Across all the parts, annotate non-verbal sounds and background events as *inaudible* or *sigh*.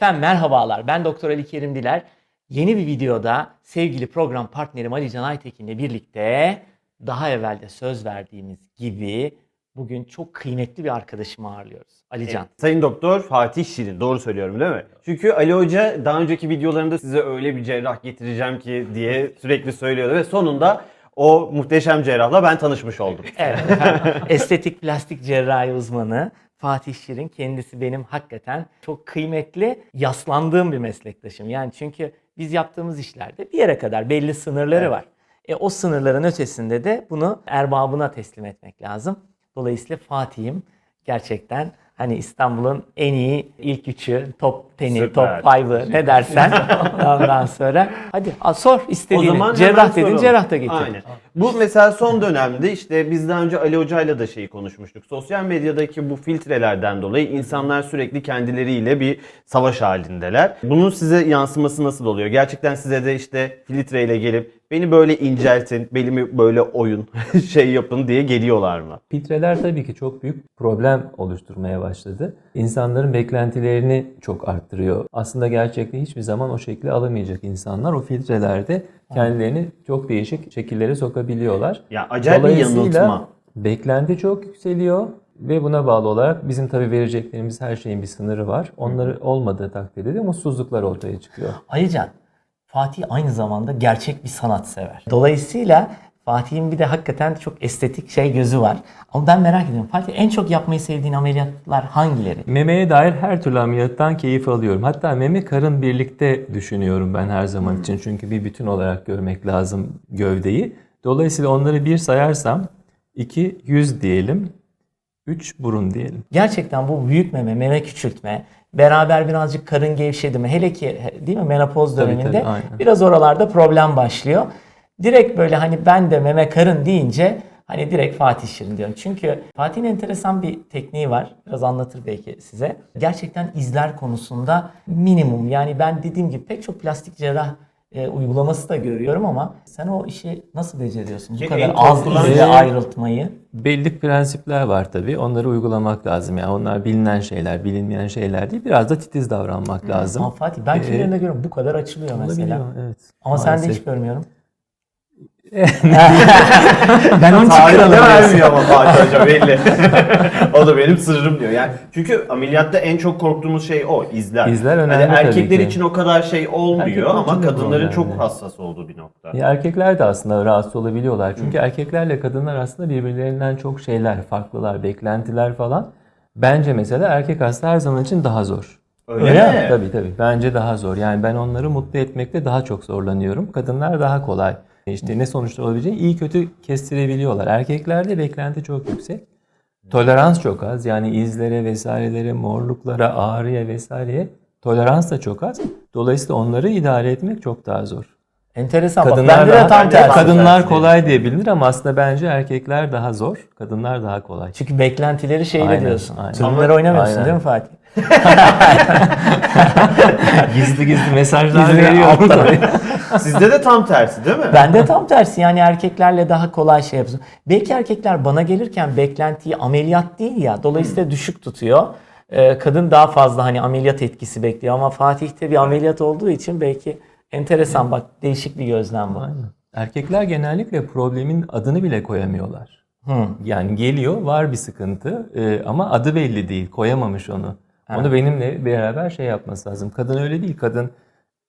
Efendim merhabalar. Ben Doktor Ali Kerim Diler. Yeni bir videoda sevgili program partnerim Ali Can Aytekin'le birlikte daha evvel de söz verdiğimiz gibi bugün çok kıymetli bir arkadaşımı ağırlıyoruz. Ali Can. Sayın Doktor Fatih Şirin. Doğru söylüyorum değil mi? Çünkü Ali Hoca daha önceki videolarında size öyle bir cerrah getireceğim ki diye sürekli söylüyordu ve sonunda o muhteşem cerrahla ben tanışmış oldum. Evet efendim. Estetik plastik cerrahi uzmanı Fatih Şirin kendisi benim hakikaten çok kıymetli yaslandığım bir meslektaşım. Yani çünkü biz yaptığımız işlerde bir yere kadar belli sınırları Evet. var. E, o sınırların ötesinde de bunu erbabına teslim etmek lazım. Dolayısıyla Fatih'im gerçekten hani İstanbul'un en iyi ilk üçü, top 10'i, Süper. top 5'ı ne dersen ondan sonra hadi sor istediğini. Cerrah dedin cerrah da getir. Aynen. Bu mesela son dönemde işte biz daha önce Ali Hoca'yla da şeyi konuşmuştuk. Sosyal medyadaki bu filtrelerden dolayı insanlar sürekli kendileriyle bir savaş halindeler. Bunun size yansıması nasıl oluyor? Gerçekten size de işte filtreyle gelip beni böyle inceltin, belimi böyle oyun *laughs* şey yapın diye geliyorlar mı? Filtreler tabii ki çok büyük problem oluşturmaya başladı. İnsanların beklentilerini çok arttırıyor. Aslında gerçekte hiçbir zaman o şekli alamayacak insanlar o filtrelerde kendilerini çok değişik şekillere sokabiliyorlar. Ya acayip bir yanıltma. beklenti çok yükseliyor ve buna bağlı olarak bizim tabii vereceklerimiz her şeyin bir sınırı var. Onları olmadığı takdirde de mutsuzluklar ortaya çıkıyor. Alican, Fatih aynı zamanda gerçek bir sanatsever. Dolayısıyla Fatih'in bir de hakikaten çok estetik şey gözü var. Ama ben merak ediyorum. Fatih en çok yapmayı sevdiğin ameliyatlar hangileri? Memeye dair her türlü ameliyattan keyif alıyorum. Hatta meme karın birlikte düşünüyorum ben her zaman için. Çünkü bir bütün olarak görmek lazım gövdeyi. Dolayısıyla onları bir sayarsam 2 yüz diyelim, 3 burun diyelim. Gerçekten bu büyük meme, meme küçültme, beraber birazcık karın gevşedi mi? Hele ki değil mi menopoz Tabii, döneminde tabii, aynen. biraz oralarda problem başlıyor. Direkt böyle hani ben de meme karın deyince hani direkt Fatih Şirin diyorum. Çünkü Fatih'in enteresan bir tekniği var. Biraz anlatır belki size. Gerçekten izler konusunda minimum. Yani ben dediğim gibi pek çok plastik cerrah e, uygulaması da görüyorum ama sen o işi nasıl beceriyorsun? Bu kadar az izle ayrıltmayı. Belli prensipler var tabii. Onları uygulamak lazım. Yani onlar bilinen şeyler, bilinmeyen şeyler değil. Biraz da titiz davranmak lazım. Ama Fatih ben kimilerinde görüyorum bu kadar açılıyor mesela. Evet. Ama sen de hiç görmüyorum. Ben onun için kralım vermiyor ama Fatih Hoca belli. *laughs* o da benim sırrım diyor. Yani çünkü ameliyatta en çok korktuğumuz şey o izler. İzler önemli tabii erkekler ki. için o kadar şey olmuyor Erkekler ama için de kadınların çok hassas olduğu bir nokta. Ya erkekler de aslında rahatsız olabiliyorlar. Çünkü erkeklerle kadınlar aslında birbirlerinden çok şeyler, farklılar, beklentiler falan. Bence mesela erkek hasta her zaman için daha zor. Mi? Tabii tabii. Bence daha zor. Yani ben onları mutlu etmekte daha çok zorlanıyorum. Kadınlar daha kolay. İşte ne sonuçta olabileceğini iyi kötü kestirebiliyorlar. Erkeklerde beklenti çok yüksek. Tolerans çok az. Yani izlere vesairelere, morluklara, ağrıya vesaireye tolerans da çok az. Dolayısıyla onları idare etmek çok daha zor. Enteresan bak Kadınlar bende de daha- tam de tersi. tam Kadınlar kolay diye bilinir ama aslında bence erkekler daha zor. Kadınlar daha kolay. Çünkü beklentileri şeyle Aynen, diyorsun. aynen. Ama- oynamıyorsun aynen. değil mi Fatih? *laughs* gizli gizli mesajlar Gizli veriyorum. *laughs* *laughs* Sizde de tam tersi değil mi? Bende tam tersi yani erkeklerle daha kolay şey yapıyorsun. Belki erkekler bana gelirken beklentiyi ameliyat değil ya dolayısıyla düşük tutuyor. Ee, kadın daha fazla hani ameliyat etkisi bekliyor ama Fatih'te bir ameliyat olduğu için belki enteresan bak değişik bir gözlem var. Aynen. Erkekler genellikle problemin adını bile koyamıyorlar. Hı. Yani geliyor var bir sıkıntı e, ama adı belli değil. Koyamamış onu. Onu benimle beraber şey yapması lazım. Kadın öyle değil. Kadın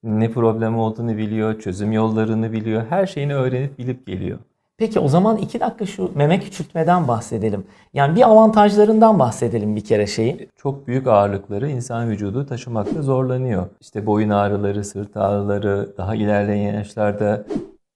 ne problem olduğunu biliyor, çözüm yollarını biliyor. Her şeyini öğrenip bilip geliyor. Peki o zaman iki dakika şu meme küçültmeden bahsedelim. Yani bir avantajlarından bahsedelim bir kere şeyi. Çok büyük ağırlıkları insan vücudu taşımakta zorlanıyor. İşte boyun ağrıları, sırt ağrıları, daha ilerleyen yaşlarda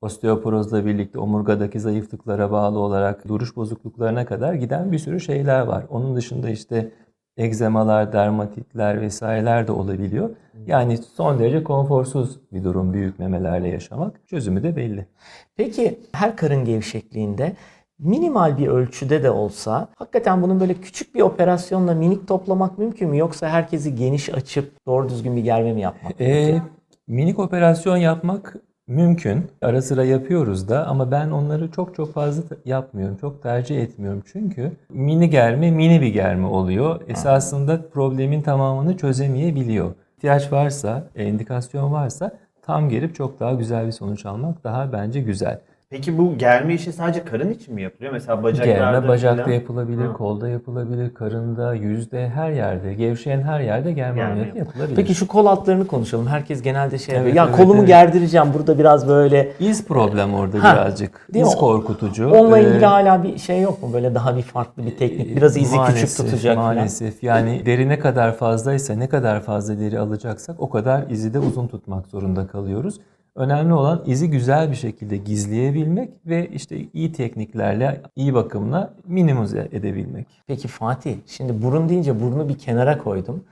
osteoporozla birlikte omurgadaki zayıflıklara bağlı olarak duruş bozukluklarına kadar giden bir sürü şeyler var. Onun dışında işte egzemalar, dermatitler vesaireler de olabiliyor. Yani son derece konforsuz bir durum büyük memelerle yaşamak. Çözümü de belli. Peki her karın gevşekliğinde minimal bir ölçüde de olsa hakikaten bunun böyle küçük bir operasyonla minik toplamak mümkün mü? Yoksa herkesi geniş açıp doğru düzgün bir germe mi yapmak Ee, minik operasyon yapmak mümkün. Ara sıra yapıyoruz da ama ben onları çok çok fazla yapmıyorum. Çok tercih etmiyorum. Çünkü mini germe mini bir germe oluyor. Esasında problemin tamamını çözemeyebiliyor. ihtiyaç varsa, indikasyon varsa tam gelip çok daha güzel bir sonuç almak daha bence güzel. Peki bu germe işi sadece karın için mi yapılıyor? Mesela bacaklarda Germe bacakta falan? yapılabilir, Ha. kolda yapılabilir, karında, yüzde her yerde, gevşeyen her yerde germe Germe ameliyatı yap- yapılabilir. Peki şu kol altlarını konuşalım. Herkes genelde şey. Evet, Ya evet, kolumu evet. gerdireceğim. Burada biraz böyle İz problem orada Ha, birazcık. değil mi? İz korkutucu. Onunla Ee, ilgili hala bir şey yok mu? Böyle daha bir farklı bir teknik. Biraz izi küçük Maalesef, tutacak falan. Maalesef. Yani deri ne kadar fazlaysa, ne kadar fazla deri alacaksak o kadar izi de uzun tutmak zorunda kalıyoruz. Önemli olan izi güzel bir şekilde gizleyebilmek ve işte iyi tekniklerle, iyi bakımla minimize edebilmek. Peki Fatih, şimdi burun deyince burnu bir kenara koydum.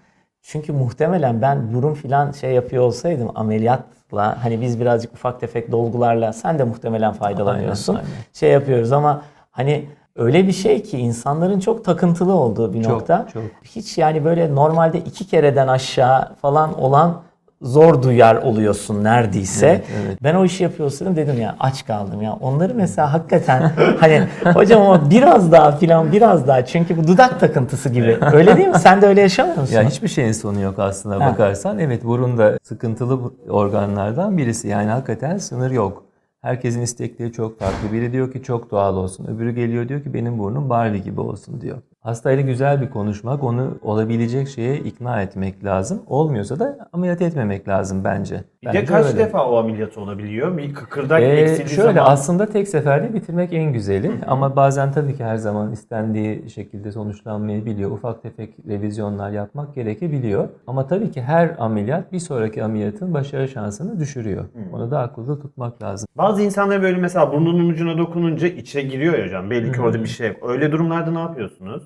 Çünkü muhtemelen ben burun filan şey yapıyor olsaydım ameliyatla hani biz birazcık ufak tefek dolgularla sen de muhtemelen faydalanıyorsun. Aynen, aynen. Şey yapıyoruz ama hani öyle bir şey ki insanların çok takıntılı olduğu bir Çok, nokta. çok. Hiç yani böyle normalde iki kereden aşağı falan olan zor duyar oluyorsun neredeyse. Evet, evet. Ben o işi yapıyor olsaydım dedim ya aç kaldım ya. Onları mesela hakikaten *laughs* hani hocam ama biraz daha filan biraz daha çünkü bu dudak takıntısı gibi. *laughs* Öyle değil mi? Sen de öyle yaşamıyor musun? Ya hiçbir şeyin sonu yok aslında Ha. bakarsan. Evet burun da sıkıntılı organlardan birisi. Yani hakikaten sınır yok. Herkesin istekleri çok farklı. Biri diyor ki çok doğal olsun. Öbürü geliyor diyor ki benim burnum Barbie gibi olsun diyor. Hastayla güzel bir konuşmak, onu olabilecek şeye ikna etmek lazım. Olmuyorsa da ameliyat etmemek lazım bence. Bir de Bence kaç öyle. defa o ameliyat olabiliyor? Bir kıkırdak Ee, eksildiği şöyle zaman... aslında tek seferde bitirmek en güzeli ama bazen tabii ki her zaman istendiği şekilde sonuçlanmayabiliyor. Ufak tefek revizyonlar yapmak gerekebiliyor. Ama tabii ki her ameliyat bir sonraki ameliyatın başarı şansını düşürüyor. Onu da akılda tutmak lazım. Bazı insanlar böyle mesela burnunun ucuna dokununca içe giriyor ya hocam. Belli ki orada bir şey. Öyle durumlarda ne yapıyorsunuz?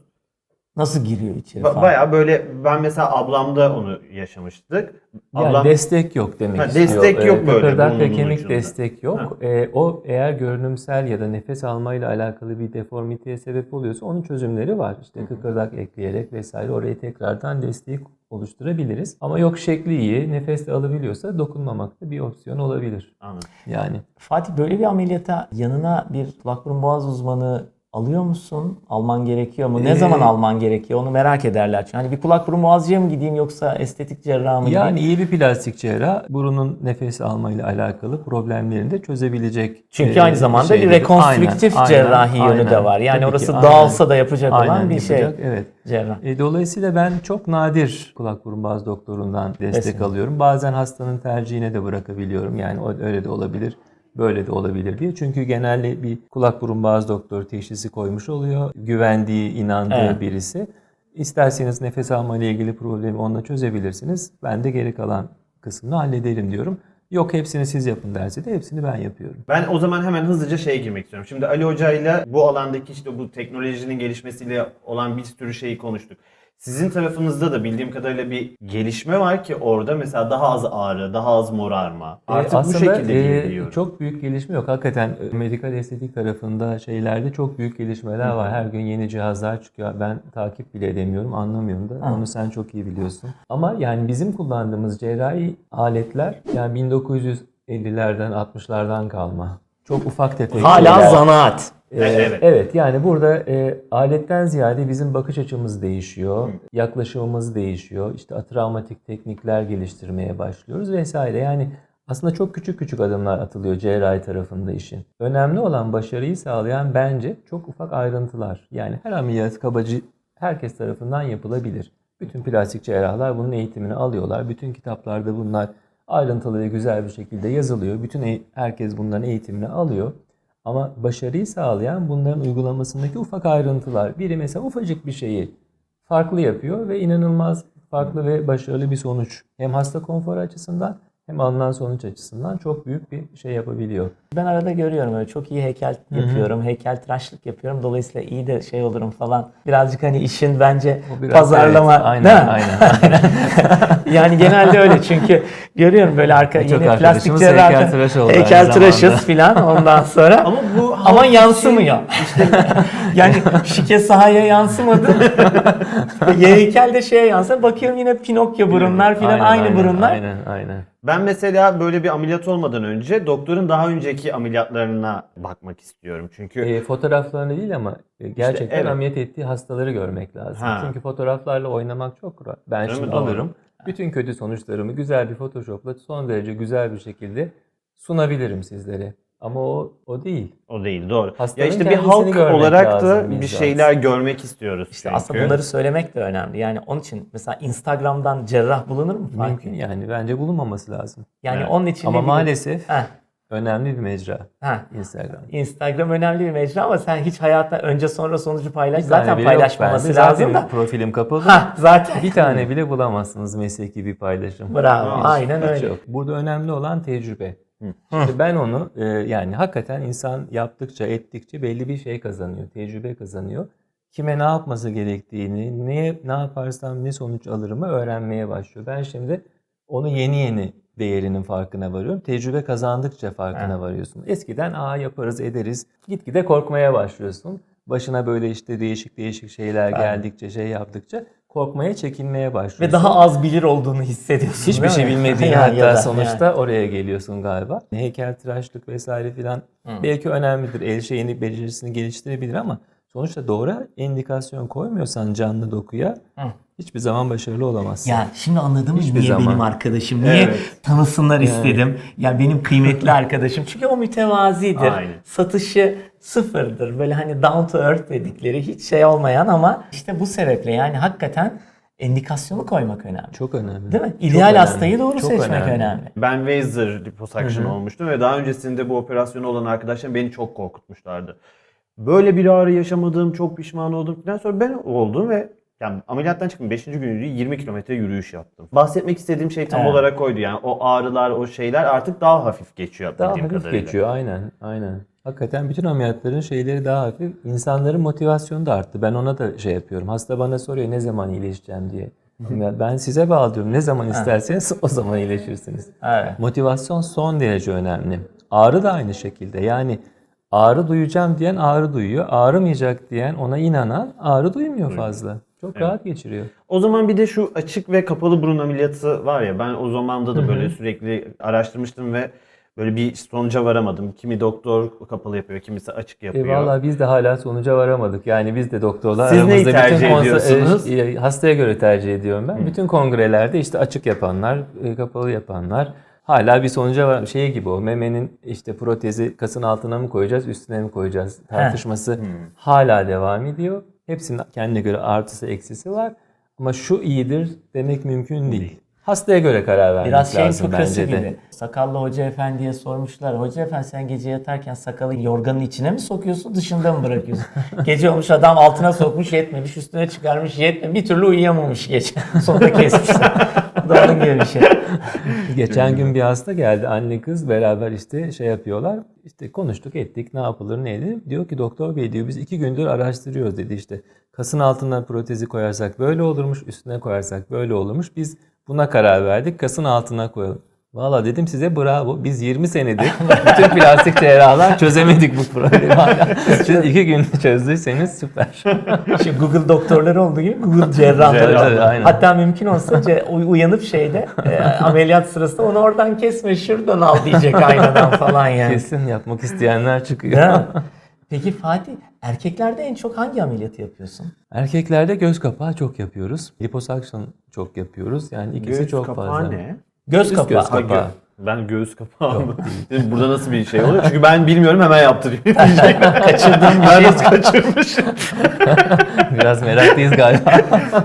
Nasıl giriyor içeri falan? Baya böyle ben mesela ablamda onu yaşamıştık. Yani Ablam destek yok demek Ha, istiyor. destek yok Ee, böyle ve burnunun kemik ucunda. destek yok. Ee, o eğer görünümsel ya da nefes almayla alakalı bir deformiteye sebep oluyorsa onun çözümleri var. İşte kıkırdak ekleyerek vesaire oraya tekrardan desteği oluşturabiliriz. Ama yok şekli iyi, nefes de alabiliyorsa dokunmamak da bir opsiyon olabilir. Anladım. Yani Fatih böyle bir ameliyata yanına bir kulak burun boğaz uzmanı alıyor musun? Alman gerekiyor mu? Ne Ee, zaman alman gerekiyor? Onu merak ederler. Çünkü hani bir kulak burun boğazcıya mı gideyim yoksa estetik cerraha mı yani gideyim? iyi bir plastik cerrah burunun nefes almayla alakalı problemlerini de çözebilecek. Çünkü e, aynı zamanda bir şeyleri. rekonstrüktif Aynen, cerrahi aynen, yönü de var. Yani Tabii ki, orası aynen. dağılsa da yapacak olan Aynen, bir şey. yapacak, Evet. Cerrah. E, dolayısıyla ben çok nadir kulak burun boğaz doktorundan destek Kesinlikle. alıyorum. Bazen hastanın tercihine de bırakabiliyorum. Yani o- öyle de olabilir, böyle de olabilir diye. Çünkü genelde bir kulak burun boğaz doktoru teşhisi koymuş oluyor. Güvendiği, inandığı Evet. birisi. İsterseniz nefes alma ile ilgili problemi onunla çözebilirsiniz. Ben de geri kalan kısmını hallederim diyorum. Yok hepsini siz yapın derse de hepsini ben yapıyorum. Ben o zaman hemen hızlıca şeye girmek istiyorum. Şimdi Ali Hoca ile bu alandaki işte bu teknolojinin gelişmesiyle olan bir sürü şeyi konuştuk. Sizin tarafınızda da bildiğim kadarıyla bir gelişme var ki orada mesela daha az ağrı, daha az morarma. Artık E, bu aslında, şekilde e, geliyor. Çok büyük gelişme yok. Hakikaten e, medikal estetik tarafında şeylerde çok büyük gelişmeler var. Her gün yeni cihazlar çıkıyor. Ben takip bile edemiyorum, anlamıyorum da. Onu sen çok iyi biliyorsun. Ama yani bizim kullandığımız cerrahi aletler yani 1950'lerden 60'lardan kalma. Çok ufak tefek. Hala şeyler. zanaat. Ee, Evet. evet. yani burada e, aletten ziyade bizim bakış açımız değişiyor, yaklaşımımız değişiyor. İşte travmatik teknikler geliştirmeye başlıyoruz vesaire. Yani aslında çok küçük küçük adımlar atılıyor cerrahi tarafında işin. Önemli olan başarıyı sağlayan bence çok ufak ayrıntılar. Yani her ameliyat kabacı herkes tarafından yapılabilir. Bütün plastik cerrahlar bunun eğitimini alıyorlar. Bütün kitaplarda bunlar ayrıntılı ve güzel bir şekilde yazılıyor. Bütün e- herkes bunların eğitimini alıyor. Ama başarıyı sağlayan bunların uygulamasındaki ufak ayrıntılar. Biri mesela ufacık bir şeyi farklı yapıyor ve inanılmaz farklı ve başarılı bir sonuç. Hem hasta konforu açısından hem alınan sonuç açısından çok büyük bir şey yapabiliyor. Ben arada görüyorum öyle çok iyi heykel yapıyorum, heykel tıraşlık yapıyorum. Dolayısıyla iyi de şey olurum falan. Birazcık hani işin bence O biraz- pazarlama evet, aynen, değil mi? *laughs* aynen, yani genelde öyle çünkü görüyorum böyle arka Birçok yine plastik arkadaşımız cerrah heykeltıraş oldu heykel tıraşız filan ondan sonra Ama bu ama yansımıyor. *laughs* yani şike sahaya yansımadı. *laughs* ya heykel de şeye yansır. Bakıyorum yine Pinokyo burunlar filan aynı burunlar. Aynen aynen. Ben mesela böyle bir ameliyat olmadan önce doktorun daha önceki ameliyatlarına bakmak istiyorum. Çünkü E, fotoğraflarını değil ama e, gerçekten evet. ameliyat ettiği hastaları görmek lazım. Ha. Çünkü fotoğraflarla oynamak çok rahat. Ben Değil şimdi Doğru. alırım. Bütün kötü sonuçlarımı güzel bir Photoshop'la son derece güzel bir şekilde sunabilirim sizlere. Ama o o değil. O değil doğru. Hastanın ya işte bir halk olarak da lazım bir bizzat. şeyler görmek istiyoruz. İşte çünkü. aslında bunları söylemek de önemli. Yani onun için mesela Instagram'dan cerrah bulunur mu? Mümkün yani. Bence bulunmaması lazım. Yani Evet. onun için Ama maalesef Heh, önemli bir mecra heh. Instagram. Instagram önemli bir mecra ama sen hiç hayatta önce sonra sonucu paylaş. Bir Zaten yok paylaşmaması lazım Zaten da. profilim kapalı. Ha zaten. Bir tane bile bulamazsınız mesleki bir paylaşım. Bravo. Hiç, Aynen öyle. Çok. Burada önemli olan tecrübe. İşte ben onu e, yani hakikaten insan yaptıkça ettikçe belli bir şey kazanıyor. Tecrübe kazanıyor. Kime ne yapması gerektiğini, ne ne yaparsam ne sonuç alırımı öğrenmeye başlıyor. Ben şimdi onu yeni yeni değerinin farkına varıyorum. Tecrübe kazandıkça farkına Evet. varıyorsun. Eskiden aa yaparız ederiz. Gitgide korkmaya başlıyorsun. Başına böyle işte değişik değişik şeyler geldikçe, şey yaptıkça korkmaya, çekinmeye başlıyorsun. Ve daha az bilir olduğunu hissediyorsun. Hiçbir şey bilmediğin *laughs* Ya- hatta ya da- sonuçta oraya geliyorsun galiba. Heykeltıraşlık vesaire filan belki önemlidir. El şeyini, becerisini geliştirebilir ama sonuçta doğru indikasyon koymuyorsan canlı dokuya Hı. hiçbir zaman başarılı olamazsın. Ya şimdi anladın mı Hiçbir niye zaman. benim arkadaşım? Niye Evet. tanısınlar istedim? Ya benim kıymetli arkadaşım. Çünkü o mütevazidir. Aynen. Satışı sıfırdır. Böyle hani down to earth dedikleri hiç şey olmayan ama işte bu sebeple yani hakikaten endikasyonu koymak önemli. Çok önemli. Değil mi? Çok İdeal önemli. hastayı doğru Çok seçmek önemli. önemli. Ben Weiser liposuction olmuştum ve daha öncesinde bu operasyonu olan arkadaşlarım beni çok korkutmuşlardı. Böyle bir ağrı yaşamadım, çok pişman oldum falan sonra ben oldum ve yani ameliyattan çıktım 5. günüydü 20 kilometre yürüyüş yaptım. Bahsetmek istediğim şey tam Evet. olarak oydu yani o ağrılar, o şeyler artık daha hafif geçiyor Daha hafif kadarıyla. geçiyor aynen aynen. Hakikaten bütün ameliyatların şeyleri daha hafif. İnsanların motivasyonu da arttı. Ben ona da şey yapıyorum. Hasta bana soruyor ne zaman iyileşeceğim diye. Ben size bağlıyorum. Ne zaman isterseniz *laughs* o zaman iyileşirsiniz. Evet. Motivasyon son derece önemli. Ağrı da aynı şekilde. Yani ağrı duyacağım diyen ağrı duyuyor. Ağrımayacak diyen ona inanan ağrı duymuyor fazla. Çok rahat geçiriyor. O zaman bir de şu açık ve kapalı burun ameliyatı var ya ben o zamanda da böyle sürekli araştırmıştım ve böyle bir sonuca varamadım. Kimi doktor kapalı yapıyor, kimisi açık E yapıyor. Valla biz de hala sonuca varamadık. Yani biz de doktorlar Siz neyi aramızda tercih konser- ediyorsunuz? e, e, hastaya göre tercih ediyorum ben. Bütün kongrelerde işte açık yapanlar, e, kapalı yapanlar hala bir sonuca var. Şey gibi o memenin işte protezi kasın altına mı koyacağız, üstüne mi koyacağız tartışması hala devam ediyor. Hepsinin kendine göre artısı eksisi var. Ama şu iyidir demek mümkün değil. Hastaya göre karar vermek Biraz şeyin lazım fıkrası bence de. gibi. Sakallı hoca efendiye sormuşlar. Hoca efendi sen gece yatarken sakalı yorganın içine mi sokuyorsun dışında mı bırakıyorsun? *laughs* gece olmuş adam altına sokmuş yetmemiş üstüne çıkarmış yetmemiş bir türlü uyuyamamış gece. *laughs* Sonra kesmişler. *laughs* Onun gibi bir şey. Geçen gün bir hasta geldi. Anne kız beraber işte şey yapıyorlar. İşte konuştuk ettik ne yapılır neydi. Diyor ki doktor bey diyor biz iki gündür araştırıyoruz dedi işte. Kasın altına protezi koyarsak böyle olurmuş üstüne koyarsak böyle olurmuş. Biz buna karar verdik kasın altına koyalım. Valla dedim size bravo. Biz 20 senedir *laughs* bütün plastik cerrahlar çözemedik bu problemi hala. *laughs* Siz iki günde çözdüyseniz süper. *laughs* Şimdi Google doktorları olduğu gibi Google cerrahları. Aynen. Hatta mümkün olsa uyanıp şeyde e, ameliyat sırasında onu oradan kesme şuradan al diyecek aynadan falan yani. Kesin yapmak isteyenler çıkıyor. Peki Fatih erkeklerde en çok hangi ameliyatı yapıyorsun? Erkeklerde göz kapağı çok yapıyoruz. Liposuction çok yapıyoruz. Yani ikisi Göğüs çok kapağı fazla. ne? Göz kapağı. göz Ha, kapağı. gö- ben göğüs kapağı mı? Dedim, Burada nasıl bir şey oluyor? Çünkü ben bilmiyorum hemen yaptırayım. *laughs* Kaçırdığım bir ben nasıl kaçırmışım? *laughs* Biraz meraklıyız galiba.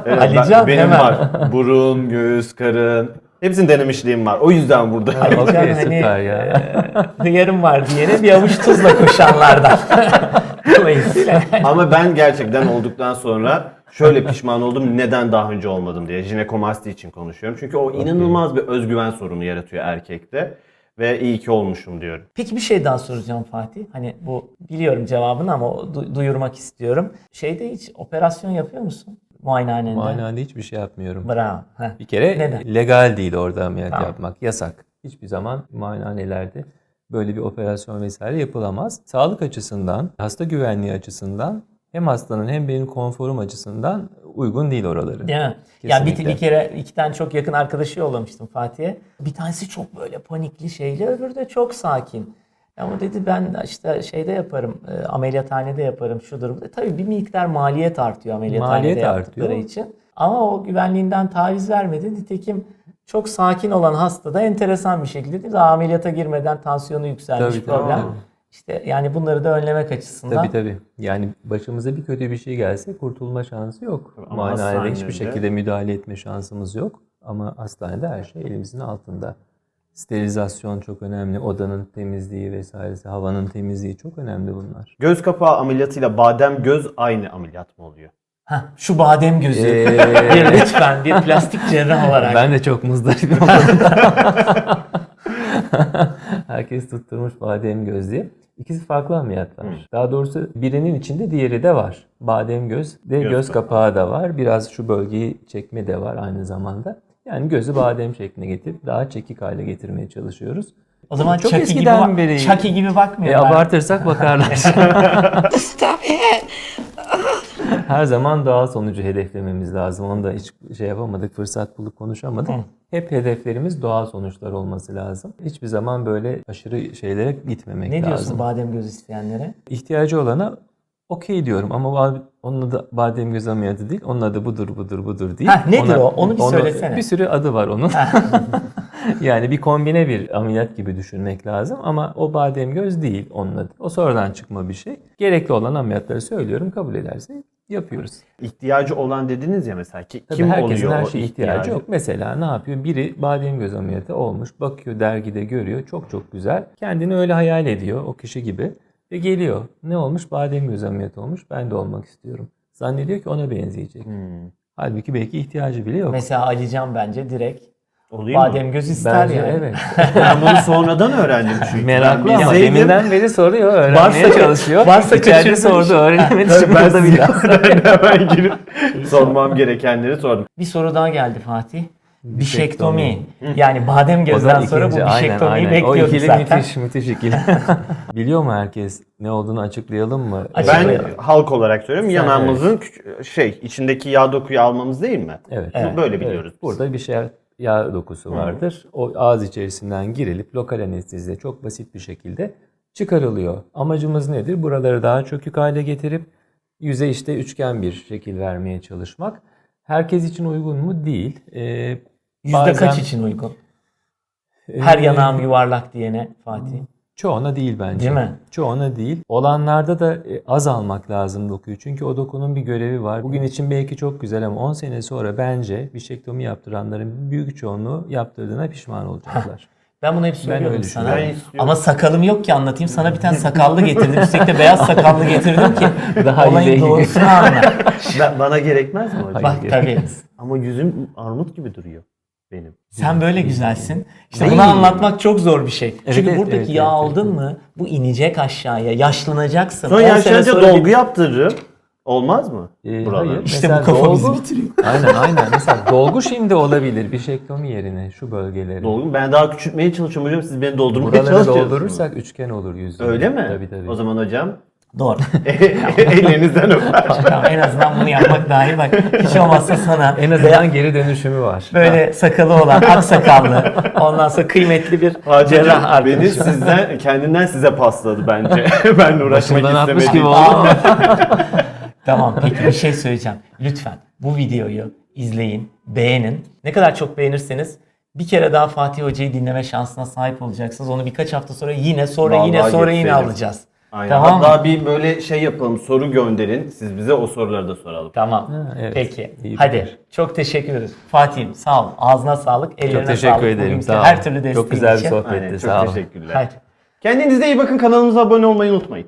Evet, Alican, benim hemen. var. Burun, göğüs, karın. Hepsini denemişliğim var. O yüzden burada. Alican Okey, hani süper ya. e, hıyarım var diyene bir avuç tuzla koşanlardan. *laughs* Dolayısıyla *laughs* Ama ben gerçekten olduktan sonra şöyle pişman oldum neden daha önce olmadım diye. Jinekomasti için konuşuyorum. Çünkü o inanılmaz bir özgüven sorunu yaratıyor erkekte. Ve iyi ki olmuşum diyorum. Peki bir şey daha soracağım Fatih. Hani bu biliyorum cevabını ama du- duyurmak istiyorum. Şeyde hiç operasyon yapıyor musun? Muayenehanende. Muayenehanede hiçbir şey yapmıyorum. Bravo. Heh. Bir kere Neden? legal değil orada ameliyat Tamam. yapmak. Yasak. Hiçbir zaman muayenehanelerde böyle bir operasyon vesaire yapılamaz. Sağlık açısından, hasta güvenliği açısından hem hastanın hem benim konforum açısından uygun değil oraları. Değil mi? Ya bir, Kesinlikle. bir kere iki tane çok yakın arkadaşı yollamıştım Fatih'e. Bir tanesi çok böyle panikli şeyle öbürü de çok sakin. Ama dedi ben işte şeyde yaparım, e, ameliyathanede yaparım, şudur. bu. Tabii bir miktar maliyet artıyor ameliyathanede Maliyet yaptıkları artıyor. için. Ama o güvenliğinden taviz vermedi. Nitekim çok sakin olan hasta da enteresan bir şekilde? Daha ameliyata girmeden tansiyonu yükselmiş Tabii, problem. tabii. İşte yani bunları da önlemek açısından. Tabii tabii. Yani başımıza bir kötü bir şey gelse kurtulma şansı yok. Ama Muayenehanede hiçbir şekilde müdahale etme şansımız yok. Ama hastanede her şey elimizin altında. Sterilizasyon çok önemli, odanın temizliği vesairesi, havanın temizliği çok önemli bunlar. Göz kapağı ameliyatıyla badem göz aynı ameliyat mı oluyor? Heh, şu badem gözü. Ee, *laughs* bir lütfen bir plastik cerrah olarak. ben de çok muzdaribim. *laughs* Herkes tutturmuş badem göz diye. İkisi farklı ameliyatlar. Daha doğrusu birinin içinde diğeri de var. Badem göz ve Göz göz, kapağı. kapağı da var. Biraz şu bölgeyi çekme de var aynı zamanda. Yani gözü badem şekline getirip daha çekik hale getirmeye çalışıyoruz. o zaman Çok Chucky gibi, eskiden bak- beri- Chucky gibi E, bakmıyorlar. abartırsak bakarlar. *laughs* Stop it! *laughs* Her zaman doğal sonucu hedeflememiz lazım. Onu da hiç şey yapamadık, fırsat bulup konuşamadık. Hep hedeflerimiz doğal sonuçlar olması lazım. Hiçbir zaman böyle aşırı şeylere gitmemek ne lazım. diyorsun badem göz isteyenlere? İhtiyacı olana okey diyorum ama onun adı badem göz ameliyatı değil. Onun adı budur budur budur değil. Heh, nedir o? Onu bir söylesene. Bir sürü adı var onun. *laughs* yani bir kombine bir ameliyat gibi düşünmek lazım ama o badem göz değil onun adı. O sonradan çıkma bir şey. Gerekli olan ameliyatları söylüyorum kabul ederse yapıyoruz. İhtiyacı olan dediniz ya mesela ki Tabii kim herkesin oluyor her şeye ihtiyacı yok. Mesela ne yapıyor? Biri badem göz ameliyatı olmuş, bakıyor dergide görüyor. Çok çok güzel. Kendini öyle hayal ediyor o kişi gibi. Ve geliyor. Ne olmuş? Badem göz ameliyatı olmuş. Ben de olmak istiyorum. Zannediyor ki ona benzeyecek. Hmm. Halbuki belki ihtiyacı bile yok. Mesela Alican bence direkt Olayım mı? badem göz ister Bence yani. evet. *laughs* Ben bunu sonradan öğrendim çünkü. Meraklı Ben ama bilseydim- deminden beri soruyor, öğrenmeye Varsa- çalışıyor. varsa İçeride kaçırmış. sordu, öğrenemedi. Şimdi Ben burada biraz. *laughs* hemen girip sormam gerekenleri sordum. Bir soru daha geldi Fatih. Bişektomi. Yani badem O da sonra bu ikinci, aynen, bişektomiyi aynen. O bekliyorduk ikili zaten. müthiş, müthiş ikili. *laughs* Biliyor mu herkes? Ne olduğunu açıklayalım mı? Ben Açıklayalım. halk olarak söylüyorum. Sen yanağımızın küç- şey içindeki yağ dokuyu almamız değil mi? Evet. Bu böyle biliyoruz. Evet, burada bir şey yağ dokusu vardır. O ağız içerisinden girilip lokal anestezide çok basit bir şekilde çıkarılıyor. Amacımız nedir? Buraları daha çökük hale getirip yüze işte üçgen bir şekil vermeye çalışmak. Herkes için uygun mu? Değil. Ee, Yüzde bazen- kaç için uygun? Her Ee, yanağım yuvarlak diyene Fatih. Çoğuna değil bence. Değil mi? Çoğuna değil. Olanlarda da e, az almak lazım dokuyu. Çünkü o dokunun bir görevi var. Bugün için belki çok güzel ama 10 sene sonra bence bişektomi yaptıranların büyük çoğunluğu yaptırdığına pişman olacaklar. Ben bunu hep söylüyorum öyle sana. düşünüyorum. Ben. Ama sakalım yok ki anlatayım. Sana bir tane sakallı *laughs* getirdim. Üstelik de beyaz sakallı getirdim ki *laughs* Daha iyi olayın değil. doğrusunu anla. Ben, bana gerekmez mi hocam? Bak tabii. Ama yüzüm armut gibi duruyor benim. Sen böyle güzelsin. İşte Değil. bunu anlatmak çok zor bir şey. Evet, Çünkü evet, buradaki evet, yağ evet, aldın mı bu inecek aşağıya. Yaşlanacaksın. Sonra 10 sene yaşlanınca sonra bir- dolgu yaptırırım. Olmaz mı? Ee, Buralar. hayır. İşte Mesela bu kafa bizi dolgu- bitiriyor. *laughs* aynen aynen. Mesela dolgu şimdi olabilir bişektomi yerine şu bölgeleri. Dolgu ben daha küçültmeye çalışıyorum hocam. Siz beni doldurmaya Buraları çalışıyorsunuz. doldurursak üçgen olur yüzü. Öyle mi? Tabii tabii. O zaman hocam Doğru. *laughs* ellerinizden öper. tamam, en azından bunu yapmak dahil bak. Hiç olmazsa sana en azından geri dönüşümü var. böyle sakalı olan, *laughs* ak sakallı, ondan sonra kıymetli bir cerrah Hocam beni sizden kendinden size pasladı bence. *laughs* ben uğraşmak Başımdan atmış istemedim. oldu. Tamam peki bir şey söyleyeceğim. Lütfen bu videoyu izleyin, beğenin. Ne kadar çok beğenirseniz bir kere daha Fatih Hoca'yı dinleme şansına sahip olacaksınız. Onu birkaç hafta sonra yine sonra Vallahi yine sonra yine getirelim. alacağız. Aynen. Tamam mı? Hatta bir böyle şey yapalım soru gönderin. Siz bize o soruları da soralım. Tamam. Ha, evet. Peki. İyi Hadi. fikir. Çok teşekkür ederiz. Fatih'im sağ ol. Ağzına sağlık. Ellerine Çok teşekkür sağlık. ederim. Sağ. Her türlü desteğin Çok güzel bir için. sohbetti. Aynen, çok Sağ olun. teşekkürler. Hadi. Kendinize iyi bakın kanalımıza abone olmayı unutmayın.